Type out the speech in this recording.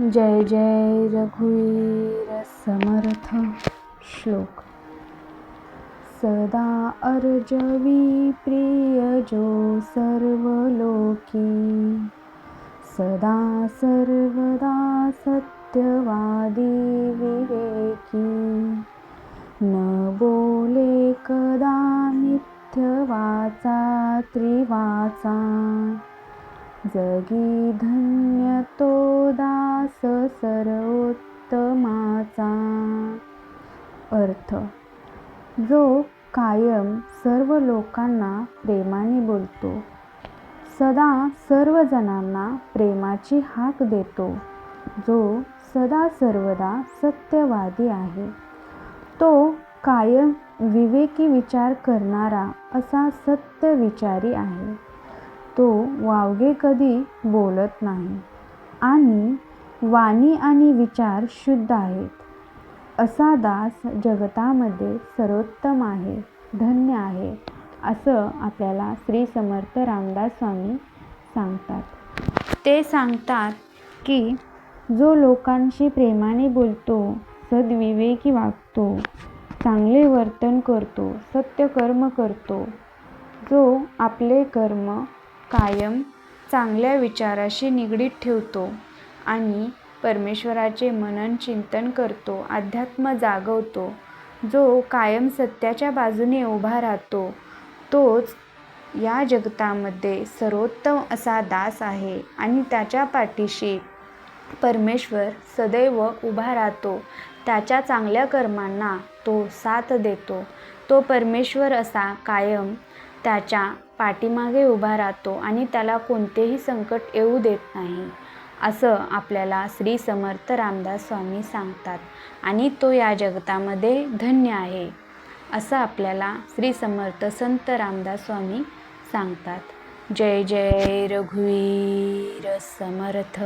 जय जय रघुवीर समर्थ श्लोक। सदा अर्जवी प्रिय जो सर्वलोकी। सदा सर्वदा सत्यवादी विवेकी। न बोले कदा मिथ्यवाचा त्रिवाचा। जगी धन्य तो सर्वोत्तमाचा. अर्थ जो कायम सर्व लोकांना प्रेमाने बोलतो सदा सर्व जणांना प्रेमाची हाक देतो जो सदा सर्वदा सत्यवादी आहे. तो कायम विवेकी विचार करणारा असा सत्य विचारी आहे. तो वावगे कधी बोलत नाही आणि वाणी आणि विचार शुद्ध आहेत. असा दास जगतामध्ये सर्वोत्तम आहे धन्य आहे असं आपल्याला श्री समर्थ रामदास स्वामी सांगतात. ते सांगतात की जो लोकांशी प्रेमाने बोलतो सद्विवेकी वागतो चांगले वर्तन करतो सत्य कर्म करतो जो आपले कर्म कायम चांगल्या विचाराशी निगडीत ठेवतो आणि परमेश्वराचे मनन चिंतन करतो अध्यात्म जागवतो. जो कायम सत्याच्या बाजूने उभा राहतो तोच या जगतामध्ये सर्वोत्तम असा दास आहे आणि त्याच्या पाठीशी परमेश्वर सदैव उभा राहतो. त्याच्या चांगल्या कर्मांना तो साथ देतो. तो परमेश्वर असा कायम त्याच्या पाठीमागे उभा राहतो आणि त्याला कोणतेही संकट येऊ देत नाही. असं आपल्याला श्री समर्थ रामदास स्वामी सांगतात. आणि तो या जगतामध्ये धन्य आहे असं आपल्याला श्री समर्थ संत रामदास स्वामी सांगतात. जय जय रघुवीर समर्थ.